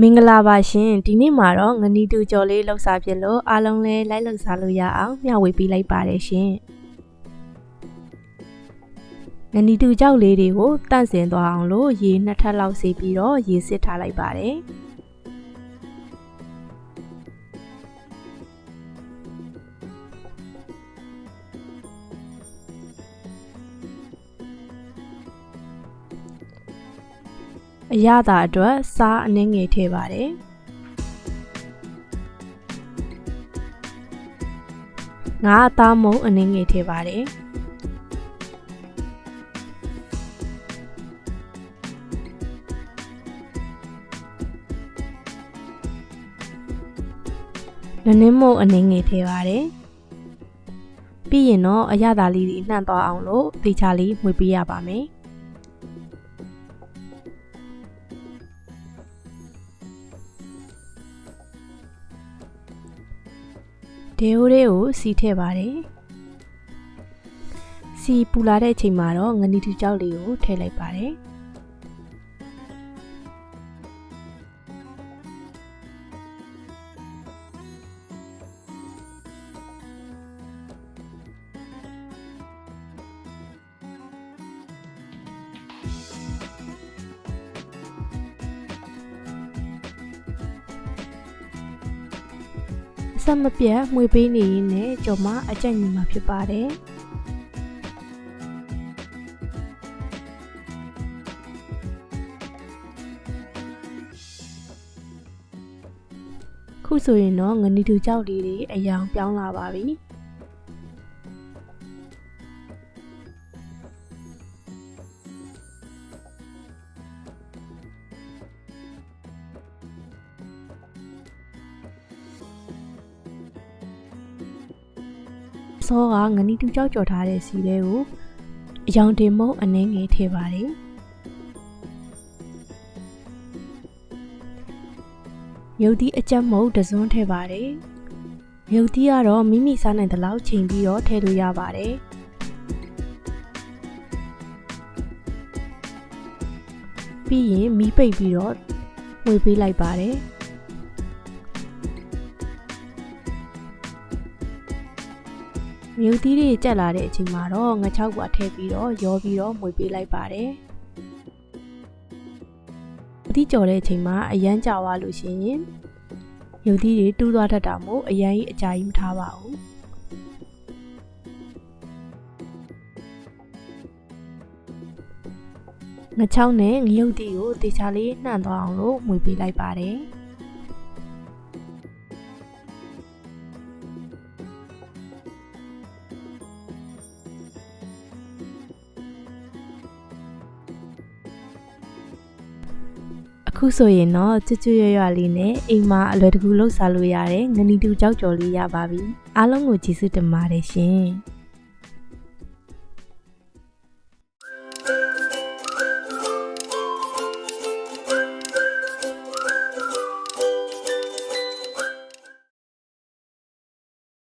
မင်္ဂလာပါရှင်ဒီနေ့မှာတော့ငနီတူကြော်လေးလှုပ်စားဖြစ်လို့အားလုံးလည်းလိုက်လှုပ်စားလို့ရအောင်မျှဝေပေးလိုက်ပါတယ်ရှင်ငနီတူကြောက်လေးတွေကိုတန့်စင်သွားအောင်လို့ရေနှစ်ထပ်လောက်ဆေးပြီးတော့ရေစစ်ထားလိုက်ပါတယ် အရသာအတွက်စားအနှင်းငယ်ထည့်ပါတယ်ငါအသားမုံအနှင်းငယ်ထည့်ပါတယ်နနင်းမုံအနှင်းငယ်ထည့်ပါတယ်ပြီးရင်တော့အရသာလေးတွေနှံ့သွားအောင်လို့တေချာလေးမှွေပေးရပါမယ် ဒေဟိုလေးကိုစီထည့်ပါတယ်စီပူလာတဲ့အချိန်မှာတော့ငနီတူကြောက်လေးကိုထည့်လိုက်ပါတယ် ဆက်မပြတ်မှွေပေးနေရင်းနဲ့ကြော်မအကြက်ညီမှာဖြစ်ပါတယ်ခုဆိုရင်တော့ငနီတူကြောက်လေးတွေအယောင်ပြောင်းလာပါပြီ စောကငနီတူကြောက်ကြော်ထားတဲ့စီလေးကိုအယောင်တင်မုံအနှင်းငယ်ထည့်ပါတယ်မြုပ်သီးအကြက်မုံတစွန်းထည့်ပါတယ်မြုပ်သီးကတော့မိမိစားနိုင်တဲ့လောက်ချိန်ပြီးတော့ထည့်လို့ရပါတယ်ပြီးရင်မီးပိတ်ပြီးတော့ဝေပေးလိုက်ပါတယ် မြုပ်သီးတွေကြက်လာတဲ့အချိန်မှာတော့ငချောက်ကွာထည့်ပြီးတော့ရောပြီးတော့မှွေပေးလိုက်ပါတယ်အသီးကြော်တဲ့အချိန်မှာအရန်ကြာသွားလို့ရှိရင်မြုပ်သီးတွေတူးသွားတတ်တာမို့အရန်ကြီးအကြာကြီးမထားပါဘူးငချောင်းနဲ့ငရုတ်တီကိုတေချာလေးနှံ့သွားအောင်လို့မှွေပေးလိုက်ပါတယ် အခုဆိုရင်တော့ကျွတ်ကျွတ်ရွရွလေးနဲ့အိမ်မှာအလွယ်တကူလှုပ်ရှားလို့ရတဲ့ငနီတူကြောက်ကြော်လေးရပါပြီအားလုံးကိုကျေးဇူးတင်ပါတယ်ရှင်